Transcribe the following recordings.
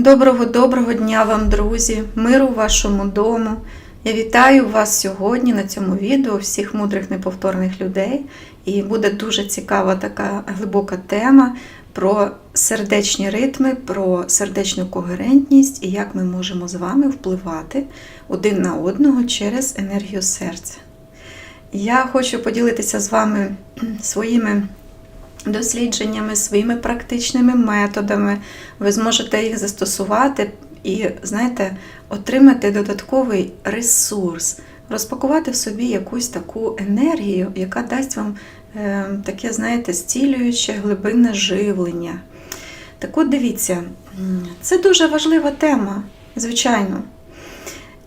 Доброго доброго дня вам, друзі, миру вашому дому. Я вітаю вас сьогодні на цьому відео, всіх мудрих неповторних людей. І буде дуже цікава така глибока тема про сердечні ритми, про сердечну когерентність і як ми можемо з вами впливати один на одного через енергію серця. Я хочу поділитися з вами своїми дослідженнями, своїми практичними методами. Ви зможете їх застосувати і, знаєте, отримати додатковий ресурс, розпакувати в собі якусь таку енергію, яка дасть вам е, таке, знаєте, зцілююче глибинне живлення. Так от дивіться, це дуже важлива тема, звичайно.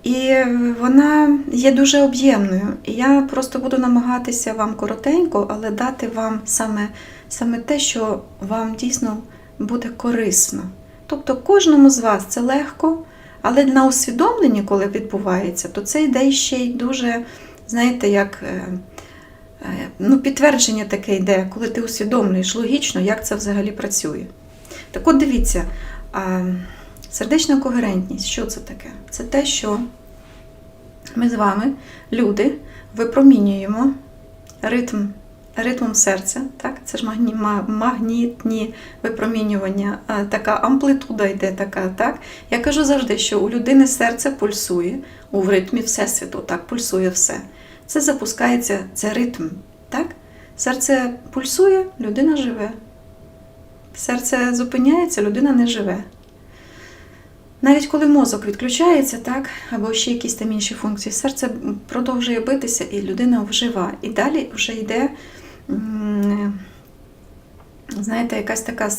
І вона є дуже об'ємною. І я просто буду намагатися вам коротенько, але дати вам саме, саме те, що вам дійсно буде корисно. Тобто кожному з вас це легко, але на усвідомленні, коли відбувається, то це йде ще й дуже, знаєте, як е, е, ну, підтвердження таке йде, коли ти усвідомлюєш логічно, як це взагалі працює. Так от дивіться, сердечна когерентність, що це таке? Це те, що ми з вами, люди, випромінюємо ритм, ритмом серця. Так? Це ж магні, магнітні випромінювання, така амплитуда йде така. Так? Я кажу завжди, що у людини серце пульсує у ритмі Всесвіту, так, пульсує все. Це запускається, це ритм. Так? Серце пульсує, людина живе. Серце зупиняється, людина не живе. Навіть коли мозок відключається, так, або ще якісь там інші функції, серце продовжує битися і людина вжива. І далі вже йде, знаєте, якась така,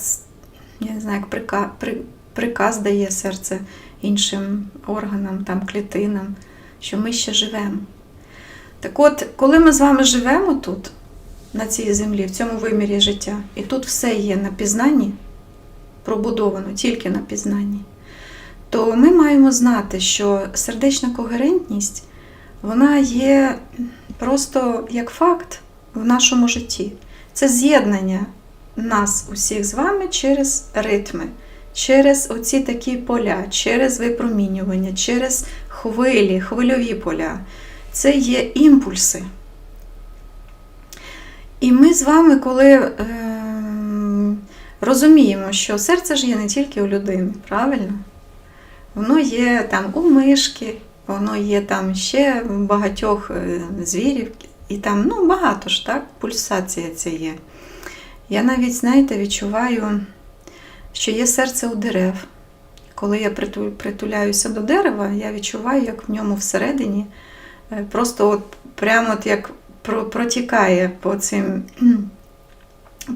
я не знаю, як прика, при, приказ дає серце іншим органам, там, клітинам, що ми ще живемо. Так от, коли ми з вами живемо тут, на цій землі, в цьому вимірі життя, і тут все є на пізнанні, пробудовано тільки на пізнанні, то ми маємо знати, що сердечна когерентність вона є просто як факт в нашому житті. Це з'єднання нас усіх з вами через ритми, через оці такі поля, через випромінювання, через хвилі, хвильові поля. Це є імпульси. І ми з вами, коли е, розуміємо, що серце ж є не тільки у людини, правильно? Воно є там у мишки, воно є там ще в багатьох е, звірів, і там ну, багато ж так, пульсація ця є. Я навіть, знаєте, відчуваю, що є серце у дерев. Коли я притуляюся до дерева, я відчуваю, як в ньому всередині е, просто от прямо от як протікає по цим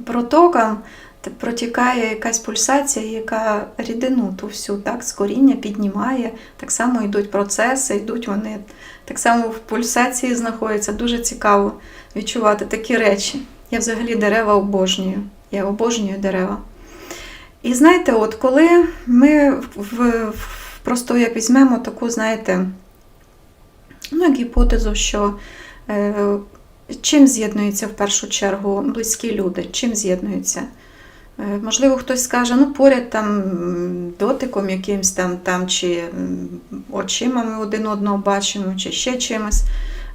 протокам, протікає якась пульсація, яка рідину ту всю, так, з коріння піднімає. Так само йдуть процеси, йдуть вони. Так само в пульсації знаходяться. Дуже цікаво відчувати такі речі. Я взагалі дерева обожнюю. Я обожнюю дерева. І знаєте, от коли ми в, в, просто як візьмемо таку, знаєте, ну, гіпотезу, що е, чим з'єднуються в першу чергу близькі люди, чим з'єднуються? Е, Можливо, хтось скаже, ну поряд там дотиком якимсь там, там чи очима ми один одного бачимо, чи ще чимось.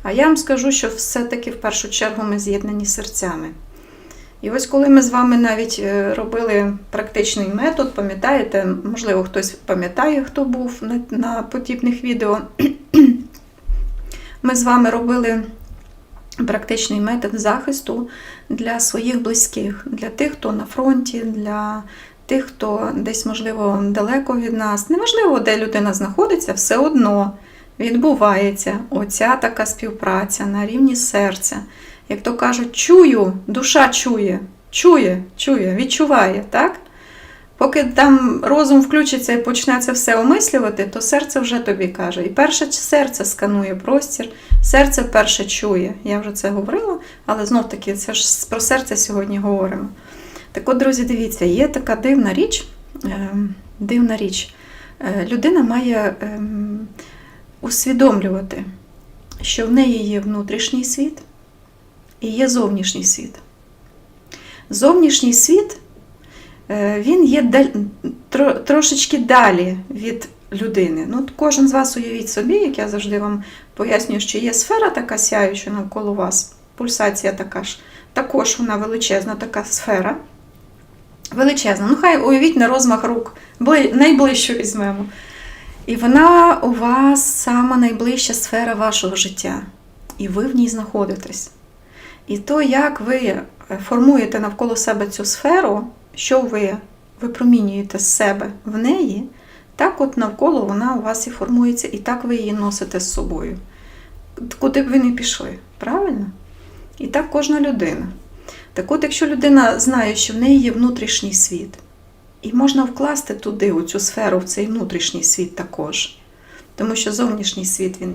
А я вам скажу, що все-таки в першу чергу ми з'єднані серцями. І ось коли ми з вами навіть е, робили практичний метод, пам'ятаєте, можливо, хтось пам'ятає, хто був на, на подібних відео. Ми з вами робили практичний метод захисту для своїх близьких, для тих, хто на фронті, для тих, хто десь, можливо, далеко від нас. Неважливо, де людина знаходиться, все одно відбувається оця така співпраця на рівні серця. Як то кажуть, чую, душа чує, чує, чує, відчуває, так? Поки там розум включиться і почне це все omислювати, то серце вже тобі каже. І перше серце сканує простір, серце перше чує. Я вже це говорила, але знов таки це ж про серце сьогодні говоримо. Так от, друзі, дивіться, є така дивна річ. е, Дивна річ. Е, Людина має ем, усвідомлювати, що в неї є внутрішній світ і є зовнішній світ. Зовнішній світ е, він є трошечки далі від людини. Ну, кожен з вас уявіть собі, як я завжди вам пояснюю, що є сфера така сяюча навколо вас, пульсація така ж. Також вона величезна така сфера. Величезна. Ну, хай уявіть на розмах рук. Бли- Найближчу візьмемо. І вона у вас сама найближча сфера вашого життя. І ви в ній знаходитесь. І то, як ви е, формуєте навколо себе цю сферу, що ви випромінюєте з себе в неї, так от навколо вона у вас і формується, і так ви її носите з собою. Куди б ви не пішли, правильно? І так кожна людина. Так от, якщо людина знає, що в неї є внутрішній світ, і можна вкласти туди, у цю сферу, в цей внутрішній світ також. Тому що зовнішній світ він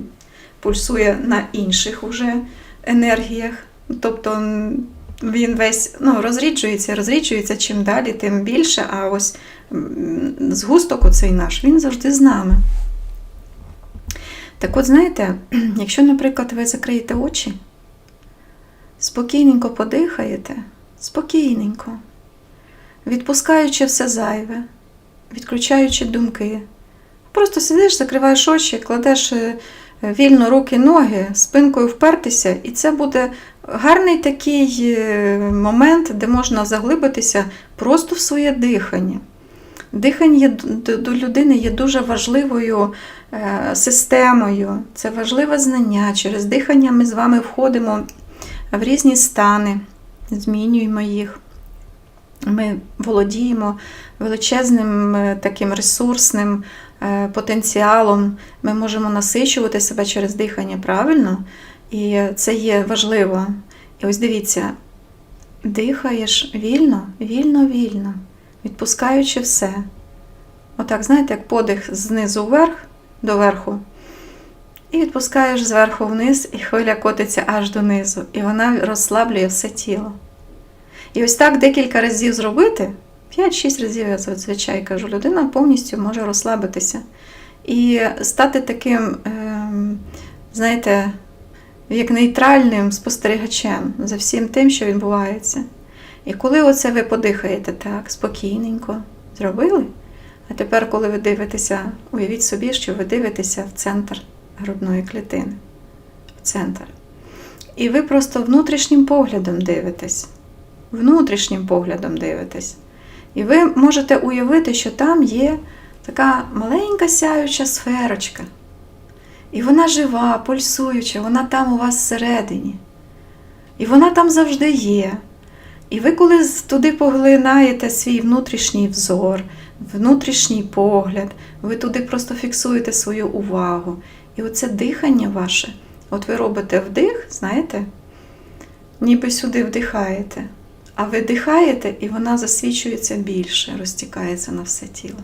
пульсує на інших уже енергіях. Тобто він весь ну, розріджується, розріджується чим далі, тим більше. А ось згусток оцей наш, він завжди з нами. Так от, знаєте, якщо, наприклад, ви закриєте очі, спокійненько подихаєте, спокійненько, відпускаючи все зайве, відключаючи думки. Просто сидиш, закриваєш очі, кладеш е, вільно руки, ноги, спинкою впертися, і це буде гарний такий е, момент, де можна заглибитися просто в своє дихання. Дихання до- людини є дуже важливою е, системою, це важливе знання. Через дихання ми з вами входимо в різні стани, змінюємо їх. Ми володіємо величезним е, таким ресурсним е, потенціалом. Ми можемо насичувати себе через дихання правильно, і це є важливо. І ось дивіться, дихаєш вільно, вільно, вільно, відпускаючи все. Отак, знаєте, як подих знизу вверх до верху. І відпускаєш зверху вниз, і хвиля котиться аж донизу, і вона розслаблює все тіло. І ось так декілька разів зробити, 5-6 разів я зазвичай кажу, людина повністю може розслабитися і стати таким, ем, знаєте, як нейтральним спостерігачем за всім тим, що відбувається. І коли оце ви подихаєте так, спокійненько, зробили, а тепер, коли ви дивитеся, уявіть собі, що ви дивитеся в центр грудної клітини. В центр. І ви просто внутрішнім поглядом дивитесь. Внутрішнім поглядом дивитесь. І ви можете уявити, що там є така маленька сяюча сферочка. І вона жива, пульсуюча, вона там у вас всередині. І вона там завжди є. І ви, коли туди поглинаєте свій внутрішній взор, внутрішній погляд, ви туди просто фіксуєте свою увагу. І оце дихання ваше, от ви робите вдих, знаєте, ніби сюди вдихаєте, а ви дихаєте, і вона засвічується більше, розтікається на все тіло.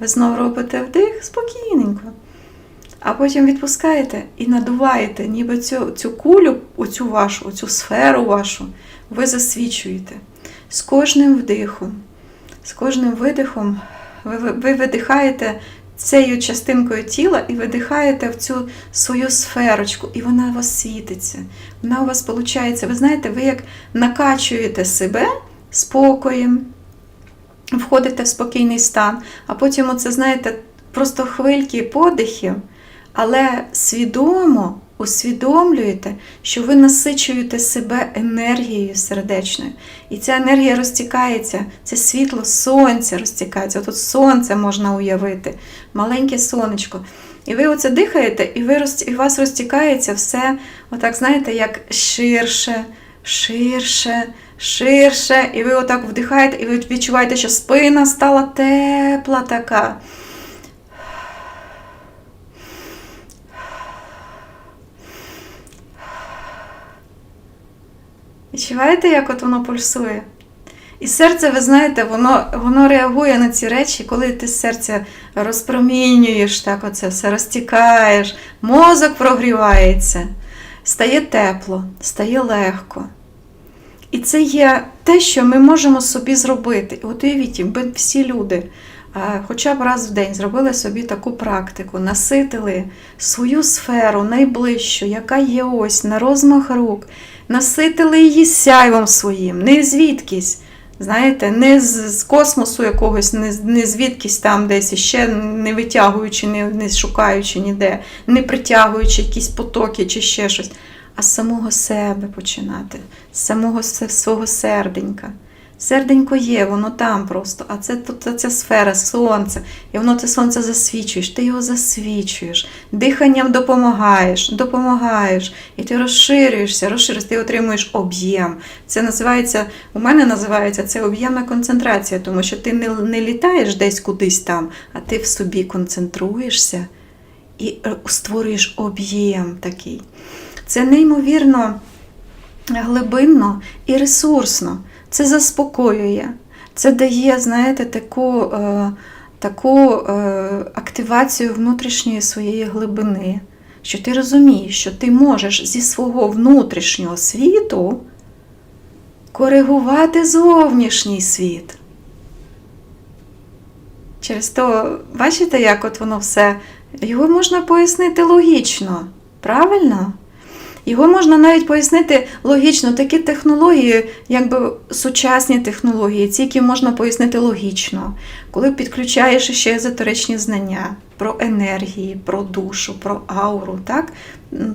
Ви знову робите вдих спокійненько. А потім відпускаєте і надуваєте, ніби цю, цю кулю, оцю вашу, оцю сферу вашу, ви засвічуєте. З кожним вдихом, з кожним видихом ви, ви, ви видихаєте цією частинкою тіла і видихаєте в цю свою сферочку, і вона у вас світиться. Вона у вас виходить. Ви знаєте, ви як накачуєте себе спокоєм, входите в спокійний стан, а потім, оце, знаєте, просто хвильки подихів, але свідомо усвідомлюєте, що ви насичуєте себе енергією сердечною. І ця енергія розтікається, це світло сонця розтікається. Тут сонце можна уявити, маленьке сонечко. І ви оце дихаєте, і, ви і у вас розтікається все, отак, знаєте, як ширше, ширше, ширше. І ви отак вдихаєте, і ви відчуваєте, що спина стала тепла така. Відчуваєте, як от воно пульсує? І серце, ви знаєте, воно, воно реагує на ці речі, коли ти серце розпромінюєш, так оце все розтікаєш, мозок прогрівається, стає тепло, стає легко. І це є те, що ми можемо собі зробити. От уявіть, якби всі люди хоча б раз в день зробили собі таку практику, наситили свою сферу найближчу, яка є ось на розмах рук, наситили її сяйвом своїм, не звідкись, Знаєте, не з, космосу якогось, не, не звідкись там десь іще не витягуючи, не, не шукаючи ніде, не притягуючи якісь потоки чи ще щось, а самого себе починати, з самого свого серденька. Серденько є, воно там просто, а це тут ця сфера, сонце, і воно це сонце засвічуєш, ти його засвічуєш, диханням допомагаєш, допомагаєш, і ти розширюєшся, розширюєшся, ти отримуєш об'єм. Це називається, у мене називається це об'ємна концентрація, тому що ти не, не літаєш десь кудись там, а ти в собі концентруєшся і е, створюєш об'єм такий. Це неймовірно глибинно і ресурсно. Це заспокоює, це дає, знаєте, таку, е, таку е, активацію внутрішньої своєї глибини, що ти розумієш, що ти можеш зі свого внутрішнього світу коригувати зовнішній світ. Через то, бачите, як от воно все, його можна пояснити логічно, правильно? Його можна навіть пояснити логічно. Такі технології, якби сучасні технології, ці, які можна пояснити логічно, коли підключаєш ще езотеричні знання про енергії, про душу, про ауру, так?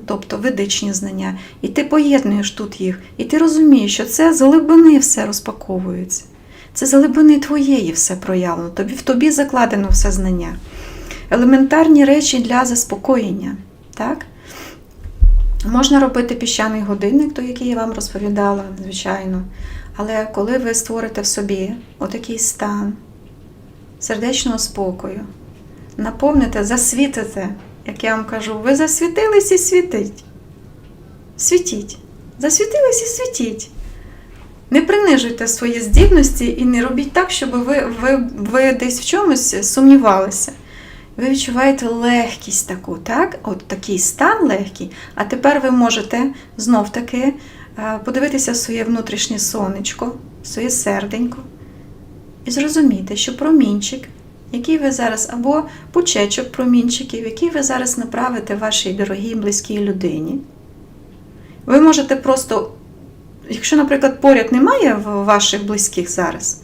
Тобто ведичні знання, і ти поєднуєш тут їх, і ти розумієш, що це з глибини все розпаковується. Це з глибини твоєї все проявлено, тобі в тобі закладено все знання. Елементарні речі для заспокоєння. Так? Можна робити піщаний годинник, той, який я вам розповідала, звичайно. Але коли ви створите в собі отакий стан сердечного спокою, наповните, засвітите, як я вам кажу, ви засвітились і світить. Світіть. Засвітились і світіть. Не принижуйте свої здібності і не робіть так, щоб ви, ви, ви десь в чомусь сумнівалися. Ви відчуваєте легкість таку, так? От такий стан легкий. А тепер ви можете знов таки е, подивитися своє внутрішнє сонечко, своє серденько і зрозуміти, що промінчик, який ви зараз, або пучечок промінчиків, який ви зараз направите вашій дорогій близькій людині. Ви можете просто, якщо, наприклад, поряд немає ваших близьких зараз,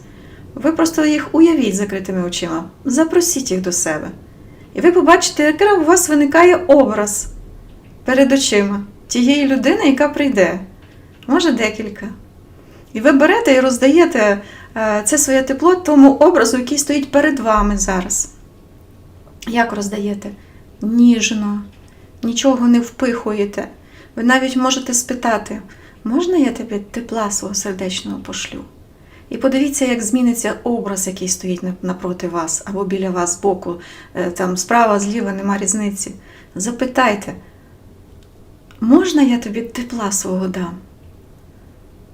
ви просто їх уявіть закритими очима, запросіть їх до себе. І ви побачите, який у вас виникає образ перед очима тієї людини, яка прийде. Може декілька. І ви берете і роздаєте е, це своє тепло тому образу, який стоїть перед вами зараз. Як роздаєте? Ніжно, нічого не впихуєте. Ви навіть можете спитати, можна я тобі тепла свого сердечного пошлю? І подивіться, як зміниться образ, який стоїть напроти вас або біля вас збоку, е, там справа, зліва, нема різниці. Запитайте, можна я тобі тепла свого дам?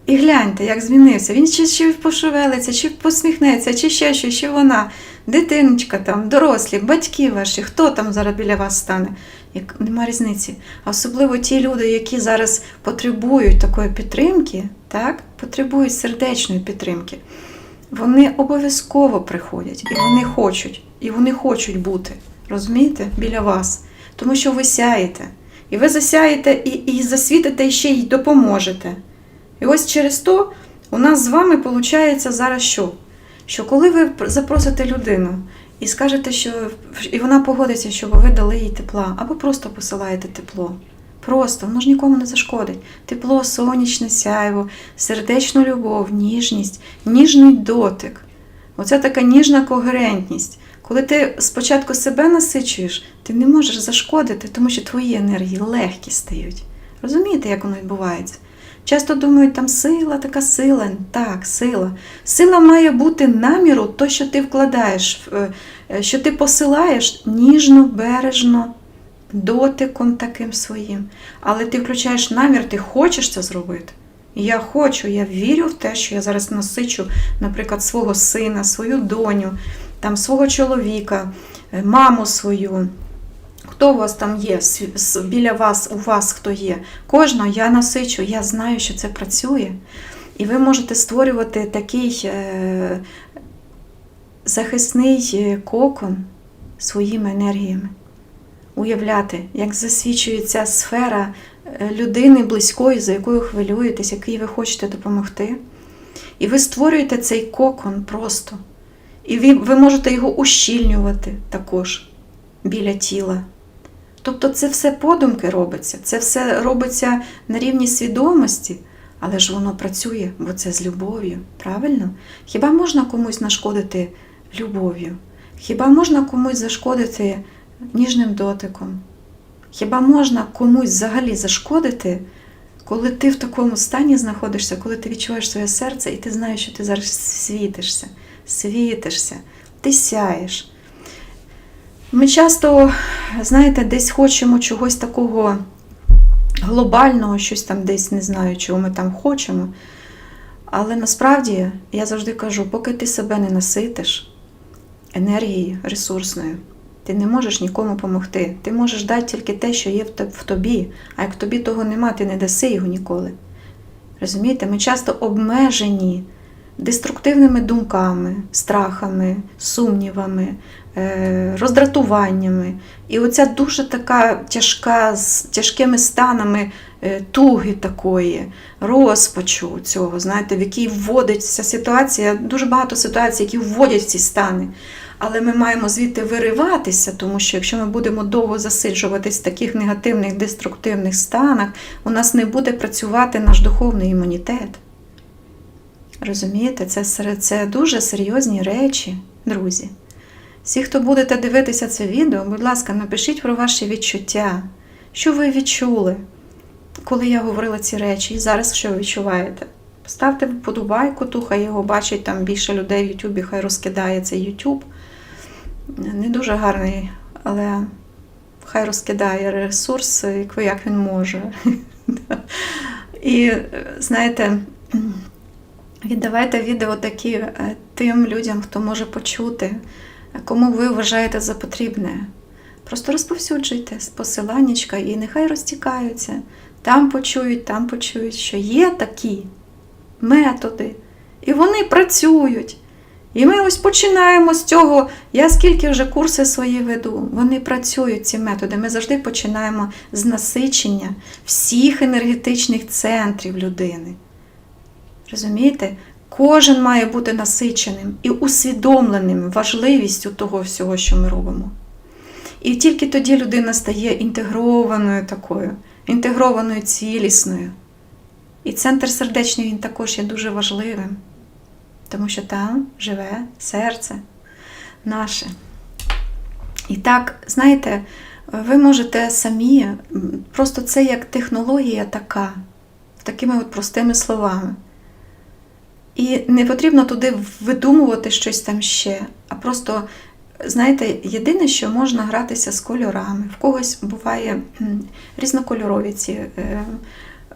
І гляньте, як змінився. Він чи, чи пошевелиться, чи посміхнеться, чи ще що, чи вона, дитиночка там, дорослі, батьки ваші, хто там зараз біля вас стане. Як нема різниці. А особливо ті люди, які зараз потребують такої підтримки, так, потребують сердечної підтримки, вони обов'язково приходять і вони хочуть, і вони хочуть бути, розумієте, біля вас. Тому що ви сяєте. І ви засяєте і, і засвітите і ще й допоможете. І ось через то у нас з вами виходить зараз що? Що коли ви запросите людину і скажете, що і вона погодиться, щоб ви дали їй тепла, або просто посилаєте тепло. Просто, воно ж нікому не зашкодить. Тепло, сонячне сяйво, сердечну любов, ніжність, ніжний дотик. Оце така ніжна когерентність. Коли ти спочатку себе насичуєш, ти не можеш зашкодити, тому що твої енергії легкі стають. Розумієте, як воно відбувається? Часто думають, там сила, така сила. Так, сила. Сила має бути наміру, то, що ти вкладаєш, е, е, що ти посилаєш ніжно, бережно, дотиком таким своїм. Але ти включаєш намір, ти хочеш це зробити. Я хочу, я вірю в те, що я зараз насичу, наприклад, свого сина, свою доню, там, свого чоловіка, е, маму свою. Хто у вас там є біля вас, у вас хто є? Кожного я насичу, я знаю, що це працює. І ви можете створювати такий е, захисний е, кокон своїми енергіями. Уявляти, як засвічується сфера е, людини близької, за якою хвилюєтесь, якій ви хочете допомогти. І ви створюєте цей кокон просто. І ви, ви можете його ущільнювати також біля тіла. Тобто це все подумки робиться, це все робиться на рівні свідомості, але ж воно працює, бо це з любов'ю, правильно? Хіба можна комусь нашкодити любов'ю? Хіба можна комусь зашкодити ніжним дотиком? Хіба можна комусь взагалі зашкодити, коли ти в такому стані знаходишся, коли ти відчуваєш своє серце і ти знаєш, що ти зараз світишся, світишся, ти сяєш. Ми часто, знаєте, десь хочемо чогось такого глобального, щось там десь не знаю, чого ми там хочемо. Але насправді я завжди кажу, поки ти себе не наситиш енергією ресурсною, ти не можеш нікому допомогти. Ти можеш дати тільки те, що є в тобі, а як в тобі того нема, ти не даси його ніколи. Розумієте, ми часто обмежені деструктивними думками, страхами, сумнівами, е, роздратуваннями. І оця дуже така тяжка, з тяжкими станами е, туги такої, розпачу цього, знаєте, в який вводить ця ситуація, дуже багато ситуацій, які вводять ці стани. Але ми маємо звідти вириватися, тому що якщо ми будемо довго засиджуватись в таких негативних, деструктивних станах, у нас не буде працювати наш духовний імунітет. Розумієте, це, це дуже серйозні речі, друзі. Всі, хто будете дивитися це відео, будь ласка, напишіть про ваші відчуття. Що ви відчули, коли я говорила ці речі, і зараз що ви відчуваєте? Поставте вподобайку, ту, хай його бачить там більше людей в Ютубі, хай розкидає цей Ютуб. Не дуже гарний, але хай розкидає ресурс, як- він може. І знаєте, віддавайте відео такі е, тим людям, хто може почути, кому ви вважаєте за потрібне. Просто розповсюджуйте посиланнячка і нехай розтікаються. Там почують, там почують, що є такі методи, і вони працюють. І ми ось починаємо з цього. Я скільки вже курси свої веду, вони працюють ці методи. Ми завжди починаємо з насичення всіх енергетичних центрів людини. Розумієте? Кожен має бути насиченим і усвідомленим важливістю того всього, що ми робимо. І тільки тоді людина стає інтегрованою такою, інтегрованою цілісною. І центр сердечний він також є дуже важливим, тому що там живе серце наше. І так, знаєте, ви можете самі, просто це як технологія така, такими от простими словами. І не потрібно туди видумувати щось там ще, а просто, знаєте, єдине, що можна гратися з кольорами. В когось буває різнокольорові ці е,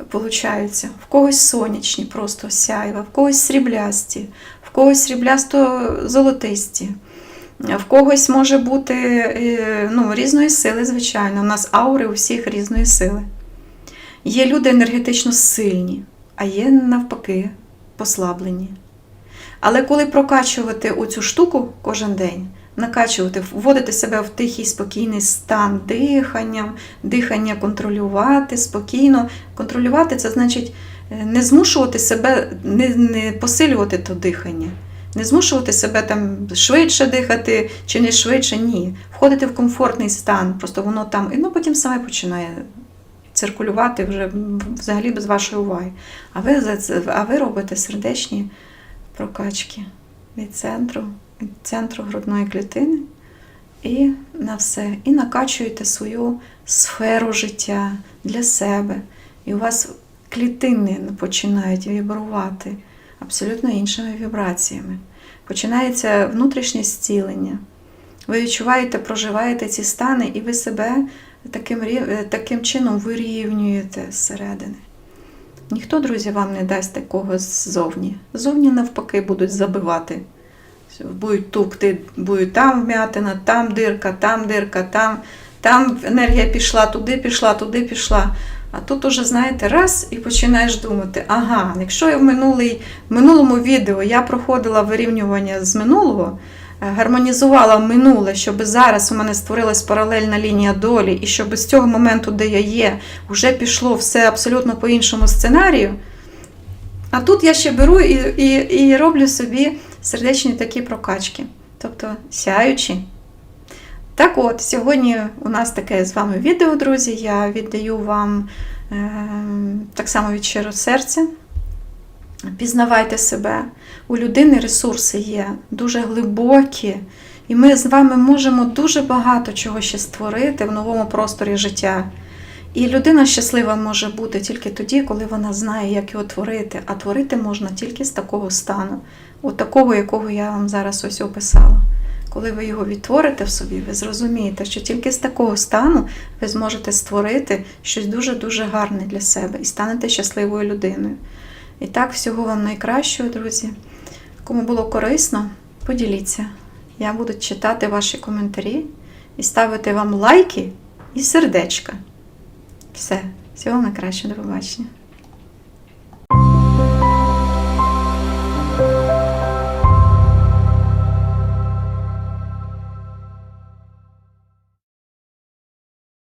получаються, в когось сонячні, просто сяйва, в когось сріблясті, в когось сріблясто-золотисті. В когось може бути е, ну, різної сили, звичайно. У нас аури у всіх різної сили. Є люди енергетично сильні, а є навпаки послаблені. Але коли прокачувати оцю штуку кожен день, накачувати, вводити себе в тихий спокійний стан диханням, дихання контролювати спокійно. Контролювати це значить е, не змушувати себе, не, не посилювати то дихання. Не змушувати себе там швидше дихати чи не швидше, ні. Входити в комфортний стан, просто воно там, і ну потім саме починає циркулювати вже взагалі без вашої уваги. А ви, а ви робите сердечні прокачки від центру, центру грудної клітини і на все. І накачуєте свою сферу життя для себе. І у вас клітини починають вібрувати абсолютно іншими вібраціями. Починається внутрішнє зцілення. Ви відчуваєте, проживаєте ці стани, і ви себе таким, е, таким чином вирівнюєте зсередини. Ніхто, друзі, вам не дасть такого ззовні. Ззовні навпаки будуть забивати. Будуть тукти, будуть там вмятина, там дирка, там дирка, там, там енергія пішла, туди пішла, туди пішла. А тут уже, знаєте, раз і починаєш думати, ага, якщо я в, минулий, в минулому відео я проходила вирівнювання з минулого, е, гармонізувала минуле, щоб зараз у мене створилась паралельна лінія долі, і щоб з цього моменту, де я є, вже пішло все абсолютно по іншому сценарію, А тут я ще беру і, і, і роблю собі сердечні такі прокачки, тобто сяючі. Так от, сьогодні у нас таке з вами відео, друзі. Я віддаю вам е, так само від щирого серця. Пізнавайте себе. У людини ресурси є дуже глибокі, і ми з вами можемо дуже багато чого ще створити в новому просторі життя. І людина щаслива може бути тільки тоді, коли вона знає, як його творити. А творити можна тільки з такого стану, от такого, якого я вам зараз ось описала. Коли ви його відтворите в собі, ви зрозумієте, що тільки з такого стану ви зможете створити щось дуже-дуже гарне для себе і станете щасливою людиною. І так, всього вам найкращого, друзі. Кому було корисно, поділіться. Я буду читати ваші коментарі і ставити вам лайки і сердечка. Все, всього найкращого, до побачення.